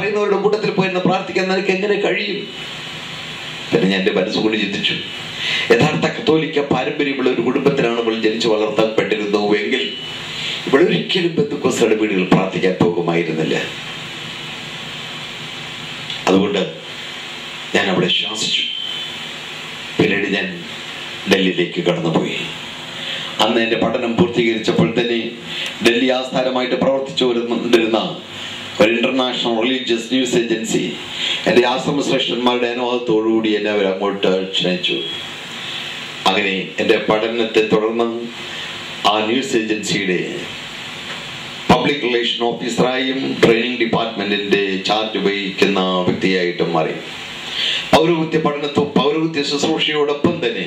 പറയുന്നവരുടെ കൂട്ടത്തിൽ പോയിരുന്ന് പ്രാർത്ഥിക്കാൻ നിനക്ക് എങ്ങനെ കഴിയും? പിന്നെ ഞാൻ എന്റെ മനസ്സുകൊണ്ട് ചിന്തിച്ചു. യഥാർത്ഥ കത്തോലിക്ക പാരമ്പര്യമുള്ള ഒരു കുടുംബത്തിലാണ് നമ്മൾ ജനിച്ചു വളർത്തപ്പെട്ടിരുന്നു എങ്കിൽ ഇവൾ ഒരിക്കലും ബന്ധുക്കോസയുടെ വീടുകൾ പ്രാർത്ഥിക്കാൻ പോകുമായിരുന്നില്ല. അതുകൊണ്ട് ഞാൻ അവിടെ ശ്വാസിച്ചു പിന്നീട് ഞാൻ ഡൽഹിയിലേക്ക് കടന്നുപോയി. അന്ന് എന്റെ പഠനം പൂർത്തീകരിച്ചപ്പോൾ തന്നെ ഡൽഹി ആസ്ഥാനമായിട്ട് പ്രവർത്തിച്ചു വരുന്നിരുന്ന ഒരു ഇന്റർനാഷണൽ റിലീജിയസ് ന്യൂസ് ഏജൻസി എന്റെ ആശ്രമ ശ്രേഷ്ഠന്മാരുടെ അനുവാദത്തോടുകൂടി എന്നെ അവർ അങ്ങോട്ട് ക്ഷണിച്ചു. അങ്ങനെ എന്റെ പഠനത്തെ തുടർന്ന് ആ ന്യൂസ് ഏജൻസിയുടെ പബ്ലിക് റിലേഷൻ ഓഫീസറായും ട്രെയിനിങ് ഡിപ്പാർട്ട്മെന്റിന്റെ ചാർജ് വഹിക്കുന്ന വ്യക്തിയായിട്ടും മാറി. പൗരവൃത്യ പഠനത്തോ പൗരവൃത്യ ശുശ്രൂഷയോടൊപ്പം തന്നെ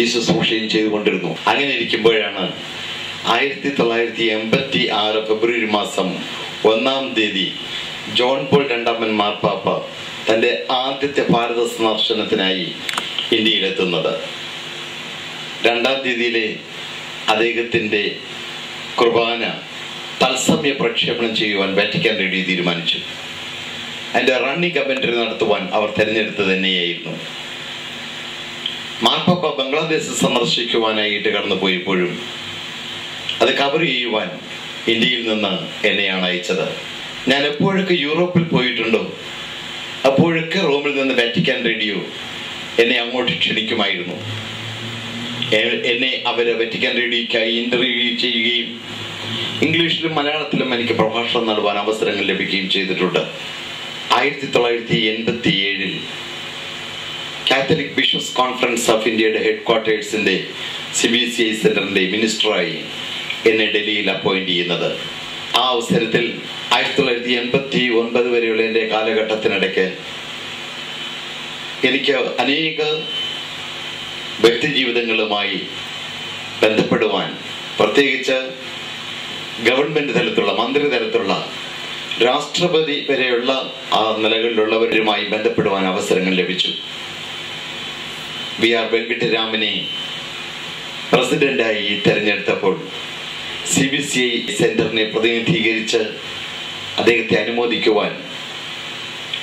ഈ ശുശ്രൂഷയും ചെയ്തുകൊണ്ടിരുന്നു. അങ്ങനെ ഇരിക്കുമ്പോഴാണ് ആയിരത്തി തൊള്ളായിരത്തി എൺപത്തി ആറ് ഫെബ്രുവരി മാസം ഒന്നാം തീയതി ജോൺ പോൾ രണ്ടാമൻ മാർപ്പാപ്പ തന്റെ ആദ്യത്തെ ഭാരത സന്ദർശനത്തിനായി ഇന്ത്യയിലെത്തുന്നത്. രണ്ടാം തീയതിയിലെ അദ്ദേഹത്തിന്റെ കുർബാന തത്സമയ പ്രക്ഷേപണം ചെയ്യുവാൻ വാറ്റിക്കാൻ റെഡി തീരുമാനിച്ചു. അതിന്റെ റണ്ണിംഗ് കമന്ററി നടത്തുവാൻ അവർ തെരഞ്ഞെടുത്തത് തന്നെയായിരുന്നു. മാർപ്പാപ്പ ബംഗ്ലാദേശ് സന്ദർശിക്കുവാനായിട്ട് കടന്നു പോയപ്പോഴും അത് കവർ ചെയ്യുവാൻ ഇന്ത്യയിൽ നിന്ന് എന്നെയാണ് അയച്ചത്. ഞാൻ എപ്പോഴൊക്കെ യൂറോപ്പിൽ പോയിട്ടുണ്ടോ അപ്പോഴൊക്കെ റോമിൽ നിന്ന് വാറ്റിക്കാൻ റേഡിയോ എന്നെ അങ്ങോട്ട് ക്ഷണിക്കുമായിരുന്നു. എന്നെ അവരെ വറ്റിക്കാൻ റേഡിയോയ്ക്കായി ഇന്റർവ്യൂ ചെയ്യുകയും ഇംഗ്ലീഷിലും മലയാളത്തിലും എനിക്ക് പ്രഭാഷണം നടത്താൻ അവസരങ്ങൾ ലഭിക്കുകയും ചെയ്തിട്ടുണ്ട്. ആയിരത്തി തൊള്ളായിരത്തി എൺപത്തി ഏഴിൽ കാത്തലിക് ബിഷപ്സ് കോൺഫറൻസ് ഓഫ് ഇന്ത്യയുടെ ഹെഡ് ക്വാർട്ടേഴ്സിന്റെ സി ബി സി ഐ സെന്ററിന്റെ മിനിസ്റ്ററായി എന്നെ ഡൽഹിയിൽ അപ്പോയിന്റ് ചെയ്യുന്നത്. ആ അവസരത്തിൽ ആയിരത്തി തൊള്ളായിരത്തി എൺപത്തി ഒൻപത് വരെയുള്ള എന്റെ കാലഘട്ടത്തിനിടയ്ക്ക് എനിക്ക് അനേക വ്യക്തിജീവിതങ്ങളുമായി ബന്ധപ്പെടുവാൻ പ്രത്യേകിച്ച് ഗവൺമെന്റ് തലത്തിലുള്ള മന്ത്രി തലത്തിലുള്ള രാഷ്ട്രപതി വരെയുള്ള ആ നിലകളിലുള്ളവരുമായി ബന്ധപ്പെടുവാൻ അവസരങ്ങൾ ലഭിച്ചു. വി ആർ വെങ്കിട്ടരാമനെ പ്രസിഡന്റായി തെരഞ്ഞെടുത്തപ്പോൾ സി ബി സി ഐ സെന്ററിനെ പ്രതിനിധീകരിച്ച് അദ്ദേഹത്തെ അനുമോദിക്കുവാൻ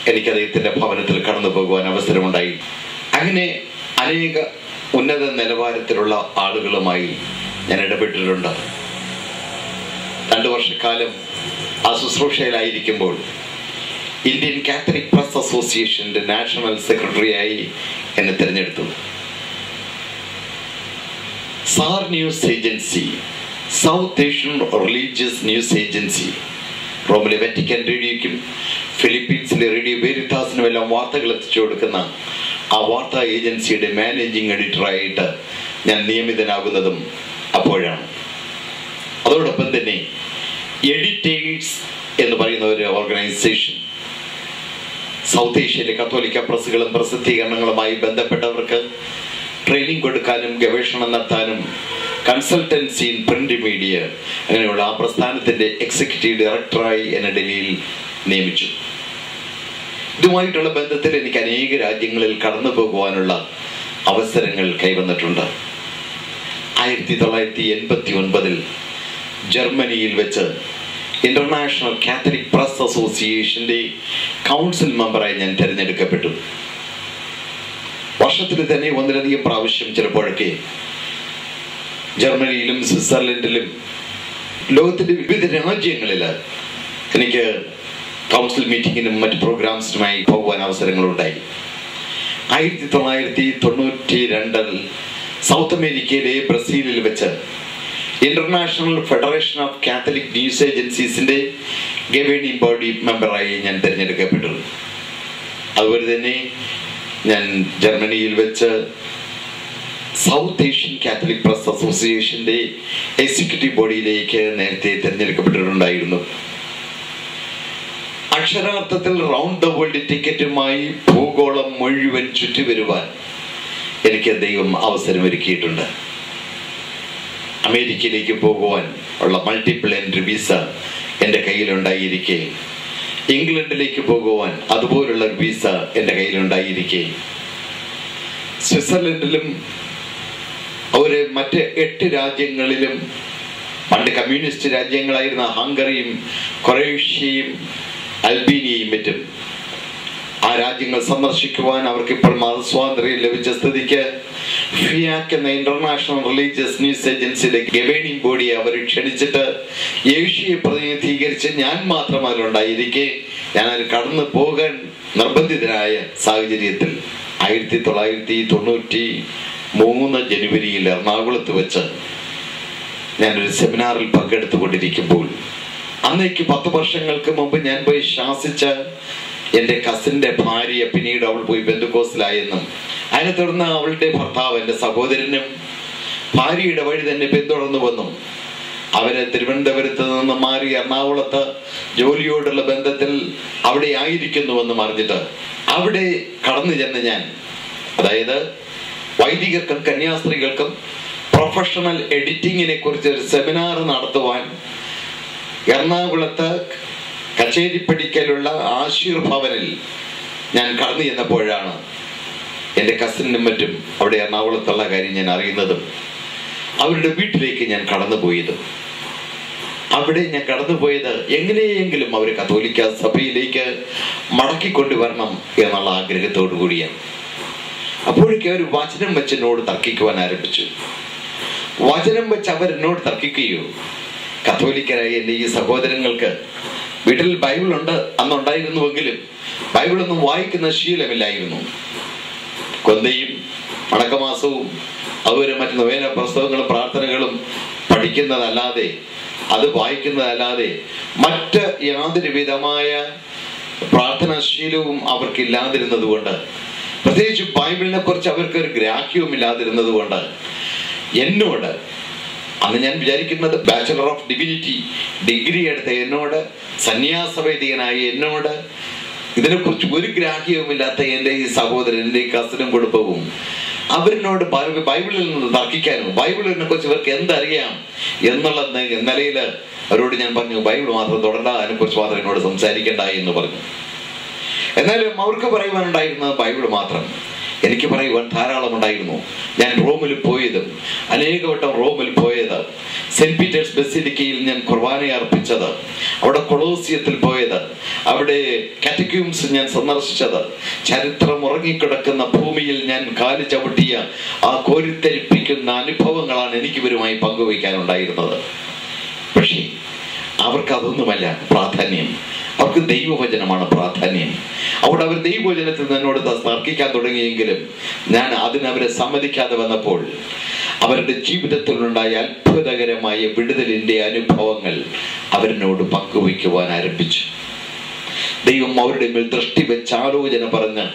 എനിക്ക് അദ്ദേഹത്തിന്റെ ഭവനത്തിൽ കടന്നു പോകുവാൻ അവസരമുണ്ടായി. അങ്ങനെ അനേക ഉന്നത നിലവാരത്തിലുള്ള ആളുകളുമായി ഞാൻ ഇടപെട്ടിട്ടുണ്ട്. രണ്ടു വർഷക്കാലം ആ ശുശ്രൂഷയിലായിരിക്കുമ്പോൾ ഇന്ത്യൻ കാത്തലിക് പ്രസ് അസോസിയേഷന്റെ നാഷണൽ സെക്രട്ടറിയായി എന്നെ തിരഞ്ഞെടുത്തു. SAR news agency South Asian religious news agency റോമിലെ വെറ്റിക്കൻ റേഡിയോയ്ക്കും ഫിലിപ്പീൻസിലെ റേഡിയോ വേരിത്താസിനും എല്ലാം വാർത്തകൾ എത്തിച്ചു കൊടുക്കുന്ന ആ വാർത്താ ഏജൻസിയുടെ മാനേജിംഗ് എഡിറ്ററായിട്ട് ഞാൻ നിയമിതനാകുന്നതും അപ്പോഴാണ്. അതോടൊപ്പം തന്നെ എഡിറ്റേഴ്സ് എന്ന് പറയുന്ന ഒരു ഓർഗനൈസേഷൻ സൗത്ത് ഏഷ്യയിലെ കത്തോലിക്ക പ്രസ്സുകളും പ്രസിദ്ധീകരണങ്ങളുമായി ബന്ധപ്പെട്ടവർക്ക് ട്രെയിനിങ് കൊടുക്കാനും ഗവേഷണം നടത്താനും കൺസൾട്ടൻസി ഇൻ പ്രിന്റ് മീഡിയ അങ്ങനെയുള്ള ആ പ്രസ്ഥാനത്തിന്റെ എക്സിക്യൂട്ടീവ് ഡയറക്ടറായി എന്നെ ഡൽഹിയിൽ നിയമിച്ചു. ഇതുമായിട്ടുള്ള ബന്ധത്തിൽ എനിക്ക് അനേക രാജ്യങ്ങളിൽ കടന്നു പോകുവാനുള്ള അവസരങ്ങൾ കൈവന്നിട്ടുണ്ട്. ആയിരത്തി തൊള്ളായിരത്തി എൺപത്തി ഒൻപതിൽ ജർമ്മനിയിൽ വെച്ച് ഇന്റർനാഷണൽ കാത്തലിക് പ്രസ് അസോസിയേഷന്റെ കൗൺസിൽ മെമ്പറായി ഞാൻ തിരഞ്ഞെടുക്കപ്പെട്ടു. വർഷത്തിൽ തന്നെ ഒന്നിലധികം പ്രാവശ്യം ചിലപ്പോഴൊക്കെ ജർമ്മനിയിലും സ്വിറ്റ്സർലൻഡിലും ലോകത്തിന്റെ വിവിധ രാജ്യങ്ങളിൽ എനിക്ക് കൗൺസിൽ മീറ്റിങ്ങിനും മറ്റ് പ്രോഗ്രാംസിനുമായി പോകുവാൻ അവസരങ്ങളുണ്ടായി. ആയിരത്തി തൊള്ളായിരത്തി തൊണ്ണൂറ്റി രണ്ടിൽ സൗത്ത് അമേരിക്കയിലെ ബ്രസീലിൽ വെച്ച് International Federation of Catholic News ഏജൻസീസിന്റെ governing body മെമ്പറായി ഞാൻ തിരഞ്ഞെടുക്കപ്പെട്ടു. അതുപോലെ തന്നെ ഞാൻ ജർമ്മനിയിൽ വെച്ച് സൗത്ത് ഏഷ്യൻ കാത്തലിക് പ്രസ് അസോസിയേഷന്റെ എക്സിക്യൂട്ടീവ് ബോഡിയിലേക്ക് നേരത്തെ തിരഞ്ഞെടുക്കപ്പെട്ടിട്ടുണ്ടായിരുന്നു. അക്ഷരാർത്ഥത്തിൽ റൗണ്ട് ദ വേൾഡ് ടിക്കറ്റുമായി ഭൂഗോളം മുഴുവൻ ചുറ്റി വരുവാൻ എനിക്ക് ദൈവം അവസരം ഒരുക്കിയിട്ടുണ്ട് അമേരിക്കയിലേക്ക് പോകുവാൻ ഉള്ള മൾട്ടിപ്പിൾ എൻട്രി വിസ എന്റെ കയ്യിലുണ്ടായിരിക്കെ. ഇംഗ്ലണ്ടിലേക്ക് പോകുവാൻ അതുപോലുള്ള വിസ എന്റെ കയ്യിലുണ്ടായിരിക്കെ. സ്വിറ്റ്സർലൻഡിലും ഒരു മറ്റ് എട്ട് രാജ്യങ്ങളിലും പണ്ട് കമ്മ്യൂണിസ്റ്റ് രാജ്യങ്ങളായിരുന്ന ഹംഗറിയും കൊറേഷ്യയും അൽബീനിയയും മറ്റും ആ രാജ്യങ്ങൾ സന്ദർശിക്കുവാൻ അവർക്ക് ഇപ്പോൾ മതസ്വാതന്ത്ര്യം ലഭിച്ച സ്ഥിതിക്ക് ഫിയാക്ക് എന്ന ഇന്റർനാഷണൽ റിലീജിയസ് ന്യൂസ് ഏജൻസിയുടെ ഗവേണിംഗ് ബോഡിയെ അവർ ക്ഷണിച്ചിട്ട് ഏഷ്യയെ പ്രതിനിധീകരിച്ച് ഞാൻ മാത്രം അതിലുണ്ടായിരിക്കെ ഞാൻ അതിൽ കടന്നു പോകാൻ നിർബന്ധിതനായ സാഹചര്യത്തിൽ ആയിരത്തി തൊള്ളായിരത്തി തൊണ്ണൂറ്റി മൂന്ന് ജനുവരിയിൽ എറണാകുളത്ത് വെച്ച് ഞാനൊരു സെമിനാറിൽ പങ്കെടുത്തുകൊണ്ടിരിക്കുമ്പോൾ അന്നേക്ക് പത്ത് വർഷങ്ങൾക്ക് മുമ്പ് ഞാൻ പോയി ശാസിച്ച എന്റെ കസിന്റെ ഭാര്യ പിന്നീട് അവൾ പോയി ബന്ധുക്കോസിലായെന്നും അതിനെ തുടർന്ന് അവളുടെ ഭർത്താവ് എന്റെ സഹോദരനും ഭാര്യയുടെ വഴി തന്നെ പിന്തുടർന്നു വന്നു. അവരെ തിരുവനന്തപുരത്ത് നിന്ന് മാറി എറണാകുളത്ത് ജോലിയോടുള്ള ബന്ധത്തിൽ അവിടെ ആയിരിക്കുന്നുവെന്നും അറിഞ്ഞിട്ട് അവിടെ കടന്നു ചെന്ന് ഞാൻ. അതായത് വൈദികർക്കും കന്യാസ്ത്രീകൾക്കും പ്രൊഫഷണൽ എഡിറ്റിങ്ങിനെ കുറിച്ച് ഒരു സെമിനാർ നടത്തുവാൻ എറണാകുളത്ത് കച്ചേരിപ്പടിക്കലുള്ള ആശീർ ഭവനിൽ ഞാൻ കടന്നു ചെന്നപ്പോഴാണ് എന്റെ കസിനും മറ്റും അവിടെ എറണാകുളത്തുള്ള കാര്യം ഞാൻ അറിയുന്നതും അവരുടെ വീട്ടിലേക്ക് ഞാൻ കടന്നുപോയതും. അവിടെ ഞാൻ കടന്നുപോയത് എങ്ങനെയെങ്കിലും അവർ കത്തോലിക്ക സഭയിലേക്ക് മടക്കിക്കൊണ്ടുവരണം എന്നുള്ള ആഗ്രഹത്തോടു കൂടിയാണ് അപ്പോഴേക്കും അവർ വചനം വെച്ച് എന്നോട് തർക്കിക്കുവാൻ ആരംഭിച്ചു. വചനം വെച്ച് അവർ എന്നോട് തർക്കിക്കുകയോ കത്തോലിക്കരായ എന്റെ ഈ സഹോദരങ്ങൾക്ക് വീട്ടിൽ ബൈബിൾ ഉണ്ട് അന്നുണ്ടായിരുന്നുവെങ്കിലും ബൈബിളൊന്നും വായിക്കുന്ന ശീലമില്ലായിരുന്നു. കൊന്തയും അടക്കമാസവും അതുപോലെ മറ്റ് നവേന പ്രസ്തവങ്ങളും പ്രാർത്ഥനകളും പഠിക്കുന്നതല്ലാതെ അത് വായിക്കുന്നതല്ലാതെ മറ്റ് യാതൊരു വിധമായ പ്രാർത്ഥനാശീലവും അവർക്കില്ലാതിരുന്നത് കൊണ്ട് പ്രത്യേകിച്ച് ബൈബിളിനെ കുറിച്ച് അവർക്ക് ഒരു ഗ്രാഹ്യവും ഇല്ലാതിരുന്നത് കൊണ്ട് എന്നോട് അന്ന് ഞാൻ വിചാരിക്കുന്നത് ബാച്ചലർ ഓഫ് ഡിവിനിറ്റി ഡിഗ്രി എടുത്ത എന്നോട് സന്യാസവൈദികനായ എന്നോട് ഇതിനെക്കുറിച്ച് ഒരു ഗ്രാഹ്യവുമില്ലാത്ത എന്റെ ഈ സഹോദരൻ എന്റെ ഈ കസിനും കുടുംബവും അവരിനോട് ബൈബിളിൽ നിന്ന് തർക്കിക്കാനും ബൈബിളിനെ കുറിച്ച് ഇവർക്ക് എന്തറിയാം എന്നുള്ള നിലയിൽ അവരോട് ഞാൻ പറഞ്ഞു ബൈബിൾ മാത്രം തുടരണ്ട അതിനെക്കുറിച്ച് മാത്രം എന്നോട് സംസാരിക്കണ്ട എന്ന് പറഞ്ഞു. എന്നാലും അവർക്ക് പറയുവാനുണ്ടായിരുന്നത് ബൈബിൾ മാത്രം. എനിക്ക് പറയുവാൻ ധാരാളം ഉണ്ടായിരുന്നു. ഞാൻ റോമിൽ പോയതും അനേകവട്ടം റോമിൽ പോയത് സെന്റ് പീറ്റേഴ്സ് ബസിലിക്കയിൽ ഞാൻ കുർബാന അർപ്പിച്ചത് അവിടെ കൊളോസിയത്തിൽ പോയത് അവിടെ കാറ്റക്യൂംസ് ഞാൻ സന്ദർശിച്ചത് ചരിത്രം ഉറങ്ങിക്കിടക്കുന്ന ഭൂമിയിൽ ഞാൻ കാൽ ചവിട്ടിയ ആ കോരിത്തരിപ്പിക്കുന്ന അനുഭവങ്ങളാണ് എനിക്ക് ഇവരുമായി പങ്കുവയ്ക്കാനുണ്ടായിരുന്നത്. പക്ഷേ അവർക്ക് അതൊന്നുമല്ല പ്രാധാന്യം. അവർക്ക് ദൈവവചനമാണ് പ്രാധാന്യം. അവിടെ അവർ ദൈവവചനത്തിൽ നിന്നോട് തർക്കിക്കാൻ തുടങ്ങിയെങ്കിലും ഞാൻ അതിനവരെ സമ്മതിക്കാതെ വന്നപ്പോൾ അവരുടെ ജീവിതത്തിലുണ്ടായ അത്ഭുതകരമായ വിടുതലിന്റെ അനുഭവങ്ങൾ അവരിനോട് പങ്കുവയ്ക്കുവാൻ ആരംഭിച്ചു. ദൈവം അവരുടെ മേൽ ദൃഷ്ടി വെച്ച് ആലോചന പറഞ്ഞ്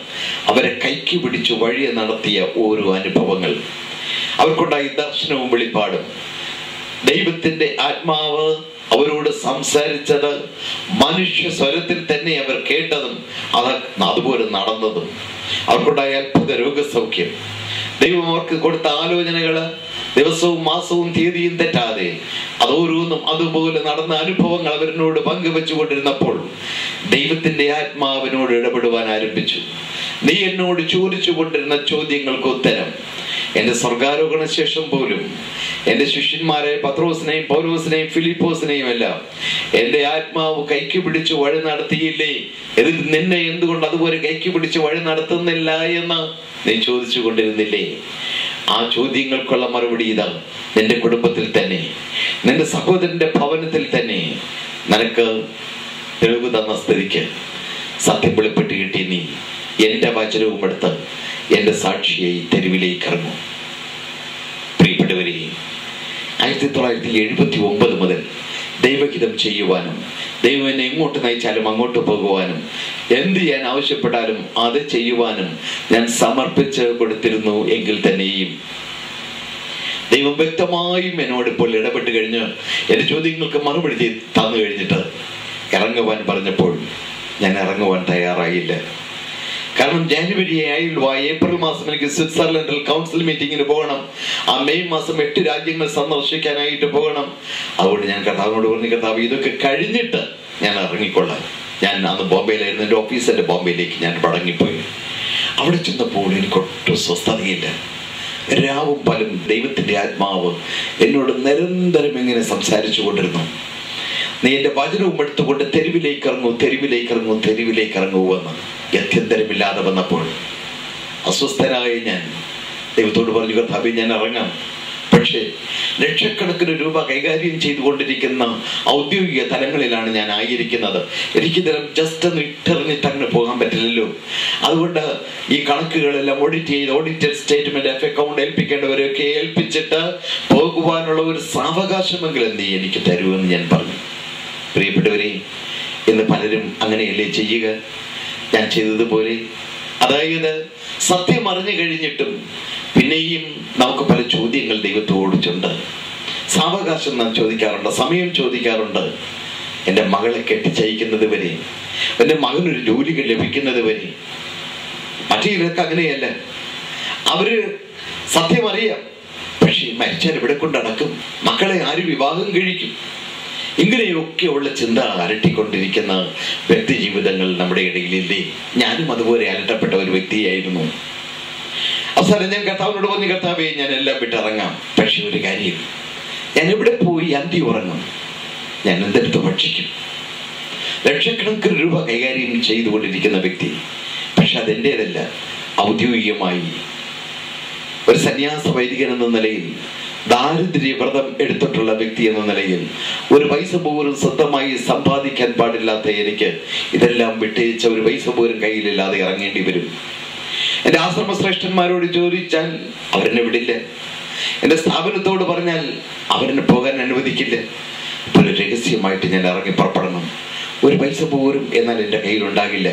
അവരെ കൈക്ക് പിടിച്ച് വഴിയെ നടത്തിയ ഓരോ അനുഭവങ്ങൾ. അവർക്കുണ്ടായ ദർശനവും വെളിപ്പാടും. ദൈവത്തിന്റെ ആത്മാവ് അവരോട് സംസാരിച്ചത് മനുഷ്യ സ്വരത്തിൽ തന്നെ അവർ കേട്ടതും അത് അതുപോലെ നടന്നതും. അവർക്കുണ്ടായ അത്ഭുത രോഗസൗഖ്യം. ദൈവം അവർക്ക് കൊടുത്ത ആലോചനകൾ ദിവസവും മാസവും തീയതിയും തെറ്റാതെ അതോരോന്നും അതുപോലെ നടന്ന അനുഭവങ്ങൾ അവരിനോട് പങ്കുവെച്ചുകൊണ്ടിരുന്നപ്പോൾ ദൈവത്തിന്റെ ആത്മാവിനോട് ഇടപെടുവാൻ ആരംഭിച്ചു. നീ എന്നോട് ചോദിച്ചു കൊണ്ടിരുന്ന ചോദ്യങ്ങൾക്ക് ഉത്തരം എന്റെ സ്വർഗാരോഹണ ശേഷം പോലും എന്റെ ശിഷ്യന്മാരെ പത്രോസിനെയും പൗലോസിനെയും ഫിലിപ്പോസിനെയും എല്ലാം എന്റെ ആത്മാവ് കൈക്ക് പിടിച്ച് വഴി നടത്തിയില്ലേ? ഇത് നിന്നെ എന്തുകൊണ്ട് അതുപോലെ കൈക്ക് പിടിച്ച് വഴി നടത്തുന്നില്ല എന്ന് നീ ചോദിച്ചു കൊണ്ടിരുന്നില്ലേ ആ ചോദ്യങ്ങൾക്കുള്ള മറുപടി ഇതാ നിന്റെ കുടുംബത്തിൽ തന്നെ നിന്റെ സഹോദരന്റെ ഭവനത്തിൽ തന്നെ നിനക്ക് തെളിവ് തന്ന സ്ഥിതിക്ക് സത്യം വെളിപ്പെട്ട് കിട്ടി നീ. എന്റെ വചനവും എടുത്ത് എന്റെ സാക്ഷിയായി തെരുവിലേക്ക് ഇറങ്ങും പ്രിയപ്പെട്ടവരെ ആയിരത്തി തൊള്ളായിരത്തി എഴുപത്തി ഒമ്പത് മുതൽ ദൈവഹിതം ചെയ്യുവാനും ദൈവം എന്നെ എങ്ങോട്ട് നയിച്ചാലും അങ്ങോട്ട് പോകുവാനും എന്ത് ചെയ്യാൻ ആവശ്യപ്പെട്ടാലും അത് ചെയ്യുവാനും ഞാൻ സമർപ്പിച്ച് കൊടുത്തിരുന്നു എങ്കിൽ തന്നെയും. ദൈവം വ്യക്തമായും എന്നോട് ഇപ്പോൾ ഇടപെട്ട് കഴിഞ്ഞ് എന്റെ ചോദ്യങ്ങൾക്ക് മറുപടി തന്നു കഴിഞ്ഞിട്ട് ഇറങ്ങുവാൻ പറഞ്ഞപ്പോൾ ഞാൻ ഇറങ്ങുവാൻ തയ്യാറായില്ല. കാരണം ജാനുവരി ആയില്ല ഏപ്രിൽ മാസം എനിക്ക് സ്വിറ്റ്സർലൻഡിൽ കൗൺസിൽ മീറ്റിംഗിന് പോകണം. ആ മെയ് മാസം എട്ട് രാജ്യങ്ങൾ സന്ദർശിക്കാനായിട്ട് പോകണം. അതുകൊണ്ട് ഞാൻ കർത്താവിനോട് പറഞ്ഞു കർത്താവ് ഇതൊക്കെ കഴിഞ്ഞിട്ട് ഞാൻ ഇറങ്ങിക്കൊള്ളാം. ഞാൻ അന്ന് ബോംബെയിലായിരുന്നു എന്റെ ഓഫീസിന്റെ ബോംബെയിലേക്ക് ഞാൻ മടങ്ങിപ്പോയി. അവിടെ ചെന്നപ്പോൾ എനിക്ക് ഒട്ടും സ്വസ്ഥതയില്ല. രാവും പലും ദൈവത്തിന്റെ ആത്മാവ് എന്നോട് നിരന്തരം ഇങ്ങനെ സംസാരിച്ചു കൊണ്ടിരുന്നു. നീ എന്റെ വചനവും എടുത്തുകൊണ്ട് തെരുവിലേക്ക് ഇറങ്ങൂ തെരുവിലേക്ക് ഇറങ്ങൂ തെരുവിലേക്ക് ഇറങ്ങൂ എന്ന്. ഗത്യന്തരമില്ലാതെ വന്നപ്പോൾ അസ്വസ്ഥനായ ഞാൻ ദൈവത്തോട് പറഞ്ഞു കഥാപി ഞാൻ ഇറങ്ങാം. പക്ഷേ ലക്ഷക്കണക്കിന് രൂപ കൈകാര്യം ചെയ്തുകൊണ്ടിരിക്കുന്ന ഔദ്യോഗിക തലങ്ങളിലാണ് ഞാൻ ആയിരിക്കുന്നത്. എനിക്ക് ഇതിലും ജസ്റ്റ് ഒന്ന് ഇട്ടെറിഞ്ഞിട്ട് അങ്ങനെ പോകാൻ പറ്റില്ലല്ലോ. അതുകൊണ്ട് ഈ കണക്കുകളെല്ലാം ഓഡിറ്റ് ചെയ്ത് ഓഡിറ്റഡ് സ്റ്റേറ്റ്മെന്റ് എഫ് അക്കൗണ്ട് ഏൽപ്പിക്കേണ്ടവരെയൊക്കെ ഏൽപ്പിച്ചിട്ട് പോകുവാനുള്ള ഒരു സാവകാശമെങ്കിലും നീ എനിക്ക് തരുമെന്ന് ഞാൻ പറഞ്ഞു. പ്രിയപ്പെട്ടവരെ ഇന്ന് പലരും അങ്ങനെയല്ലേ ചെയ്യുക? ഞാൻ ചെയ്തതുപോലെ. അതായത് സത്യം അറിഞ്ഞു കഴിഞ്ഞിട്ടും പിന്നെയും നമുക്ക് പല ചോദ്യങ്ങൾ ദൈവത്തോടിച്ചുണ്ട് സാവകാശം നാം ചോദിക്കാറുണ്ട് സമയം ചോദിക്കാറുണ്ട്. എന്റെ മകളെ കെട്ടിച്ചയക്കുന്നത് വരെ എന്റെ മകനൊരു ജോലി ലഭിക്കുന്നത് വരെ. മറ്റേ ഇവർക്ക് അങ്ങനെയല്ല. അവർ സത്യം അറിയാം. പക്ഷേ മരിച്ചാൽ ഇവിടെ കൊണ്ടടക്കും? മക്കളെ ആര് വിവാഹം കഴിക്കും? ഇങ്ങനെയൊക്കെയുള്ള ചിന്ത അലട്ടിക്കൊണ്ടിരിക്കുന്ന വ്യക്തി ജീവിതങ്ങൾ നമ്മുടെ ഇടയിലില്ലേ? ഞാനും അതുപോലെ അലട്ടപ്പെട്ട ഒരു വ്യക്തിയായിരുന്നു. അവസാനം ഞാൻ കർത്താവിനോട് പറഞ്ഞു കർത്താവേ ഞാൻ എല്ലാം വിട്ടിറങ്ങാം. പക്ഷെ ഒരു കാര്യം ഞാൻ എവിടെ പോയി അന്തി ഉറങ്ങും? ഞാൻ എന്തെടുത്ത് ഭക്ഷിക്കും? ലക്ഷക്കണക്കിന് രൂപ കൈകാര്യം ചെയ്തുകൊണ്ടിരിക്കുന്ന വ്യക്തി പക്ഷെ അതെന്റേതല്ല ഔദ്യോഗികമായി ഒരു സന്യാസ വൈദികൻ എന്ന നിലയിൽ ദാരിദ്ര്യ വ്രതം എടുത്തിട്ടുള്ള വ്യക്തി എന്ന നിലയിൽ ഒരു പൈസ പോലും സ്വന്തമായി സമ്പാദിക്കാൻ പാടില്ലാത്ത എനിക്ക് ഇതെല്ലാം വിട്ടയച്ച ഒരു പൈസ പോലും കയ്യിലില്ലാതെ ഇറങ്ങേണ്ടി വരും. എന്റെ ആശ്രമ ശ്രേഷ്ഠന്മാരോട് ചോദിച്ചാൽ അവരെന്നെ വിടില്ല. എന്റെ സ്ഥാപനത്തോട് പറഞ്ഞാൽ അവരെന്നെ പോകാൻ അനുവദിക്കില്ല. ഒരു രഹസ്യമായിട്ട് ഞാൻ ഇറങ്ങി പുറപ്പെടണം. ഒരു പൈസ പോലും എന്നാൽ എന്റെ കയ്യിൽ ഉണ്ടാകില്ല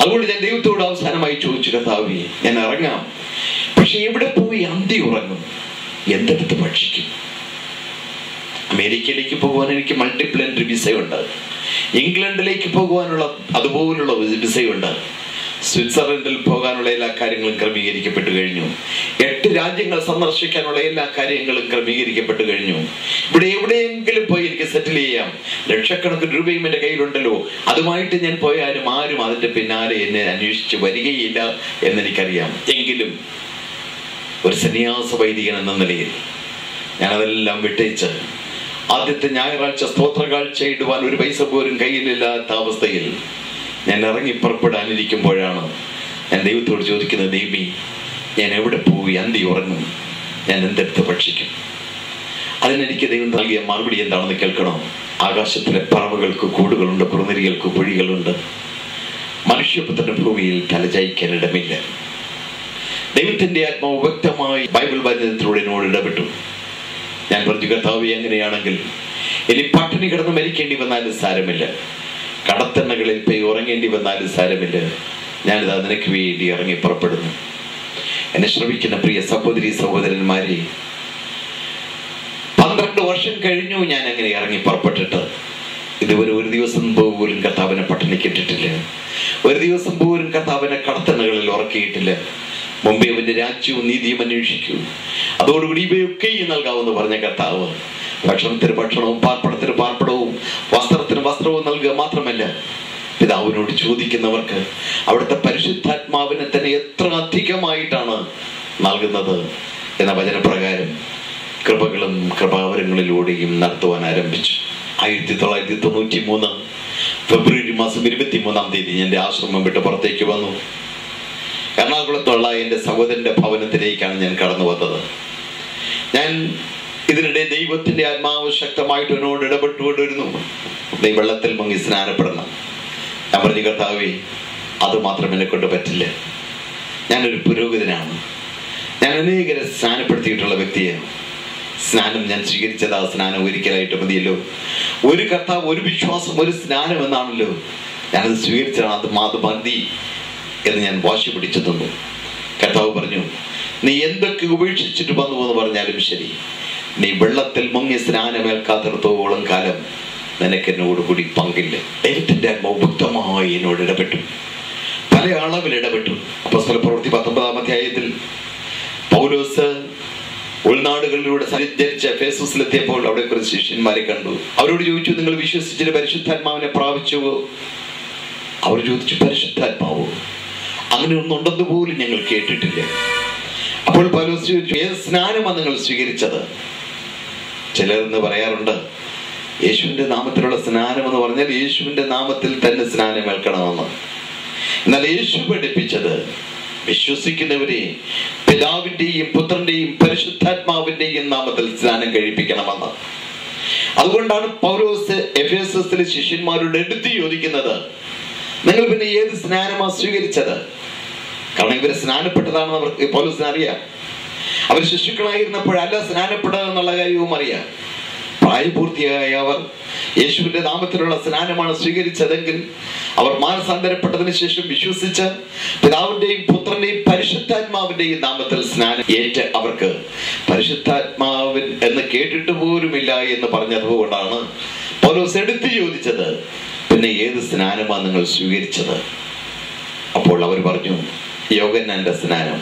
അതുകൊണ്ട് ഞാൻ ദൈവത്തോട് അവസാനമായി ചോദിച്ചു കഥാവി ഞാൻ ഇറങ്ങാം. പക്ഷെ എവിടെ പോയി അന്തി ഉറങ്ങും? എന്തെടുത്ത് ഭക്ഷിക്കും അമേരിക്കയിലേക്ക് പോകുവാൻ എനിക്ക് മൾട്ടിപ്പിൾ എൻട്രി വിസയുണ്ട് ഇംഗ്ലണ്ടിലേക്ക് പോകുവാനുള്ള അതുപോലുള്ള വിസയുണ്ട് സ്വിറ്റ്സർലൻഡിൽ പോകാനുള്ള എല്ലാ കാര്യങ്ങളും ക്രമീകരിക്കപ്പെട്ടു കഴിഞ്ഞു. എട്ട് രാജ്യങ്ങൾ സന്ദർശിക്കാനുള്ള എല്ലാ കാര്യങ്ങളും ക്രമീകരിക്കപ്പെട്ടു കഴിഞ്ഞു. ഇവിടെ എവിടെയെങ്കിലും പോയി എനിക്ക് സെറ്റിൽ ചെയ്യാം. ലക്ഷക്കണക്കിന് രൂപയും എന്റെ കയ്യിലുണ്ടല്ലോ. അതുമായിട്ട് ഞാൻ പോയാലും ആരും അതിന്റെ പിന്നാലെ എന്നെ അന്വേഷിച്ച് വരികയില്ല എന്നെനിക്കറിയാം എങ്കിലും ഒരു സന്യാസ വൈദികൻ എന്ന നിലയിൽ ഞാനതെല്ലാം വിട്ടേച്ച് ആദ്യത്തെ ഞായറാഴ്ച സ്തോത്ര കാഴ്ച ഇടുവാൻ ഒരു പൈസ പോലും കയ്യിലില്ലാത്ത അവസ്ഥയിൽ ഞാൻ ഇറങ്ങി പുറപ്പെടാനിരിക്കുമ്പോഴാണ് ഞാൻ ദൈവത്തോട് ചോദിക്കുന്നത് ദൈവി ഞാൻ എവിടെ പോയി? അന്തി ഉറങ്ങും. ഞാൻ എന്തെടുത്ത് ഭക്ഷിക്കും? അതിനെനിക്ക് ദൈവം നൽകിയ മറുപടി എന്താണെന്ന് കേൾക്കണം? ആകാശത്തിലെ പറവുകൾക്ക് കൂടുകളുണ്ട് കുറുനിരികൾക്ക് കുഴികളുണ്ട്. മനുഷ്യപുത്രന്റെ ഭൂമിയിൽ തലചായ്ക്കാൻ ഇടമില്ല. ദൈവത്തിന്റെ ആത്മാവ് വ്യക്തമായി ബൈബിൾ വചനത്തിലൂടെ എന്നോട് ഇടപെട്ടു. ഞാൻ പറഞ്ഞു കർത്താവ് എങ്ങനെയാണെങ്കിൽ ഇനി പട്ടിണി കിടന്ന് മരിക്കേണ്ടി വന്നാലും സാരമില്ല. കടത്തെണ്ണകളിൽ പോയി ഉറങ്ങേണ്ടി വന്നാലും സാരമില്ല. ഞാനിത് നിനക്ക് വേണ്ടി ഇറങ്ങി പുറപ്പെടുന്നു. എന്നെ ശ്രമിക്കുന്ന പ്രിയ സഹോദരി സഹോദരന്മാരെ പന്ത്രണ്ട് വർഷം കഴിഞ്ഞു ഞാൻ അങ്ങനെ ഇറങ്ങി പുറപ്പെട്ടിട്ട്. ഇതുവരെ ഒരു ദിവസം പോലും കർത്താവിനെ പട്ടിണി കിട്ടിട്ടില്ല ഒരു ദിവസം പോലും കർത്താവിനെ കടത്തണകളിൽ ഉറക്കിയിട്ടില്ല. മുമ്പേ അവന്റെ രാജ്യവും നീതിയും അന്വേഷിക്കൂ അതോടുകൂടി ഇവയൊക്കെയും നൽകാവുന്ന പറഞ്ഞ കർത്താവ്. ഭക്ഷണത്തിന് ഭക്ഷണവും പാർപ്പടത്തിന് പാർപ്പടവും വസ്ത്രത്തിന് വസ്ത്രവും നൽകുക മാത്രമല്ല പിതാവിനോട് ചോദിക്കുന്നവർക്ക് അവിടുത്തെ പരിശുദ്ധാത്മാവിനെ തന്നെ എത്ര അധികമായിട്ടാണ് നൽകുന്നത് എന്ന വചനപ്രകാരം കൃപകളും കൃപാവരങ്ങളിലൂടെയും നടത്തുവാൻ ആരംഭിച്ചു. ആയിരത്തി തൊള്ളായിരത്തി തൊണ്ണൂറ്റി മൂന്ന് ഫെബ്രുവരി മാസം ഇരുപത്തി മൂന്നാം തീയതി എന്റെ ആശ്രമം വിട്ട് പുറത്തേക്ക് വന്നു. എറണാകുളത്തുള്ള എന്റെ സഹോദരന്റെ ഭവനത്തിലേക്കാണ് ഞാൻ കടന്നു വന്നത്. ഞാൻ ഇതിനിടെ ദൈവത്തിന്റെ ആത്മാവ് ശക്തമായിട്ട് എന്നോട് ഇടപെട്ടുകൊണ്ടിരുന്നു. വെള്ളത്തിൽ മുങ്ങി സ്നാനപ്പെടണം. ഞാൻ പറഞ്ഞു കർത്താവേ അത് മാത്രം എന്നെ കൊണ്ട് പറ്റില്ല. ഞാനൊരു പുരോഹിതനാണ്. ഞാൻ അനേകരെ സ്നാനപ്പെടുത്തിയിട്ടുള്ള വ്യക്തിയാണ്. സ്നാനം ഞാൻ സ്വീകരിച്ചത് ആ സ്നാനം ഒരിക്കലായിട്ട് മതിയല്ലോ. ഒരു കർത്താവ് ഒരു വിശ്വാസം ഒരു സ്നാനം എന്നാണല്ലോ. ഞാനത് സ്വീകരിച്ചതാണ് അത് മതി എന്ന് ഞാൻ വാശി പിടിച്ചു തന്നു കർത്താവ് പറഞ്ഞു നീ എന്തൊക്കെ ഉപേക്ഷിച്ചിട്ട് വന്നു എന്ന് പറഞ്ഞാലും ശരി. നീ വെള്ളത്തിൽ മുങ്ങി സ്നാനമേൽക്കാത്തിടത്തോളം കാലം നിനക്ക് എന്നോട് കൂടി പങ്കില്ല. ദൈവത്തിന്റെ അമ്മുക്തമായി എന്നോട് ഇടപെട്ടു. പല അളവിൽ ഇടപെട്ടു. അപ്പൊ പ്രവൃത്തി പത്തൊമ്പതാം അധ്യായത്തിൽ പൗലോസ് ഉൾനാടുകളിലൂടെ സഞ്ചരിച്ച ഫേസസിലെത്തിയപ്പോൾ അവിടെ കുറച്ച് ശിഷ്യന്മാരെ കണ്ടു. അവരോട് ചോദിച്ചു നിങ്ങൾ വിശ്വസിച്ചിട്ട് പരിശുദ്ധാത്മാവിനെ പ്രാപിച്ചുവോ? അവർ ചോദിച്ചു പരിശുദ്ധാത്മാവോ? അങ്ങനെ ഒന്നുണ്ടെന്ന് പോലും ഞങ്ങൾ കേട്ടിട്ടില്ല. അപ്പോൾ പൗലോസ് ചോദിച്ചു ഏത് സ്നാനമാണ് നിങ്ങൾ സ്വീകരിച്ചത്? ചിലരെന്ന് പറയാറുണ്ട് യേശുവിന്റെ നാമത്തിലുള്ള സ്നാനം എന്ന് പറഞ്ഞാൽ യേശുവിന്റെ നാമത്തിൽ തന്നെ സ്നാനം ഏൽക്കണമെന്ന് എന്നാൽ യേശു പഠിപ്പിച്ചത് വിശ്വസിക്കുന്നവരെ പിതാവിന്റെയും പുത്രന്റെയും പരിശുദ്ധാത്മാവിന്റെയും നാമത്തിൽ സ്നാനം കഴിപ്പിക്കണമെന്ന്. അതുകൊണ്ടാണ് പൗലോസ് എഫ് എസ് എസിലെ ശിഷ്യന്മാരോട് എടുത്തു ചോദിക്കുന്നത് നിങ്ങൾ പിന്നെ ഏത് സ്നാനമാ സ്വീകരിച്ചത്? കാരണം ഇവർ സ്നാനപ്പെട്ടതാണെന്ന് അവർക്ക് പോലീസിന് അറിയാം. അവർ ശിശുക്കളായിരുന്നപ്പോഴല്ല സ്നാനപ്പെട്ടതെന്നുള്ള കാര്യവും അറിയാം. പ്രായപൂർത്തിയായ അവർ യേശുവിന്റെ നാമത്തിലുള്ള സ്നാനമാണ് സ്വീകരിച്ചതെങ്കിൽ അവർ മാനസാന്തരപ്പെട്ടതിന് ശേഷം വിശ്വസിച്ച് പിതാവിന്റെയും പുത്രന്റെയും പരിശുദ്ധാത്മാവിന്റെയും നാമത്തിൽ സ്നാനം ഏറ്റ് അവർക്ക് പരിശുദ്ധാത്മാവിൻ എന്ന് കേട്ടിട്ട് പോലുമില്ല എന്ന് പറഞ്ഞതുകൊണ്ടാണ് പൗലോസ് എടുത്തു ചോദിച്ചത്. പിന്നെ ഏത് സ്നാനമാണ് നിങ്ങൾ സ്വീകരിച്ചത്? അപ്പോൾ അവർ പറഞ്ഞു യോഗന്നാന്റെ സ്നാനം.